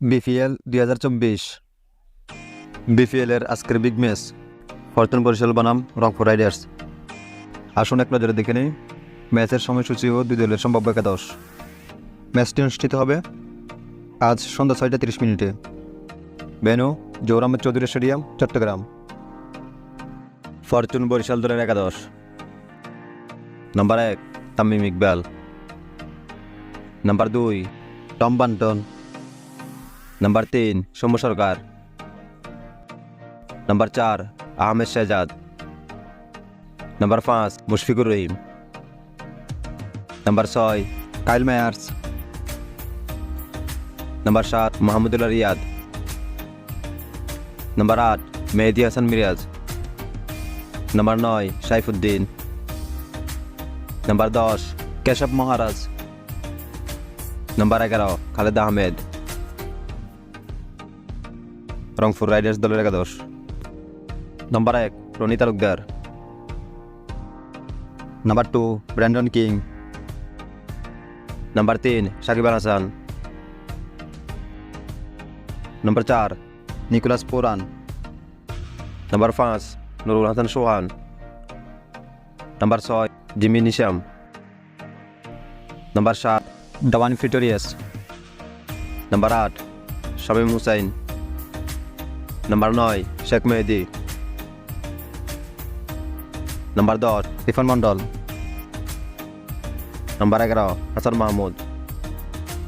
BPL দুই হাজার চব্বিশ। বিপিএলের আজকের বিগ ম্যাচ, ফরচুন বরিশাল, বনাম, রংপুর রাইডার্স। আসুন এক নজরে দেখে নিই, ম্যাচের সময়সূচি ও দুই দলের সম্ভাব্য একাদশ। ম্যাচটি অনুষ্ঠিত হবে আজ সন্ধ্যা ছয়টা তিরিশ মিনিটে। বেনু জৌর আহমেদ চৌধুরী স্টেডিয়াম, চট্টগ্রাম। ফরচুন বরিশাল দলের একাদশ। নাম্বার এক, তামিম ইকবাল। নাম্বার দুই, টম বান্টন। নাম্বার তিন সৌম্য সরকার নাম্বার চার আহমেদ শেহজাদ নাম্বার পাঁচ মুশফিকুর রহিম নাম্বার ছয় কাইল মায়ার্স নাম্বার সাত মাহমুদুল্লাহ রিয়াদ নাম্বার আট মেহেদি হাসান মিরাজ নাম্বার নয় সাইফুদ্দিন নাম্বার দশ কেশব মহারাজ নাম্বার এগারো খালেদ আহমেদ রংপুর রাইডার্স দলের একাদশ। নাম্বার এক, Rony Talukdar. Number two, Brandon King. Number তিন, সাকিব আল হাসান। নাম্বার চার, নিকোলাস পোরান। নাম্বার পাঁচ, নুরুল হাসান সোহান। নাম্বার ছয়, জিমি নিশাম। নাম্বার সাত ডাওয়ান ফিটোরিয়াস নাম্বার আট, শামিম হুসাইন। নাম্বার নয় শেখ মেহেদি নাম্বার দশ ইরফান মন্ডল নাম্বার এগারো হাসান মাহমুদ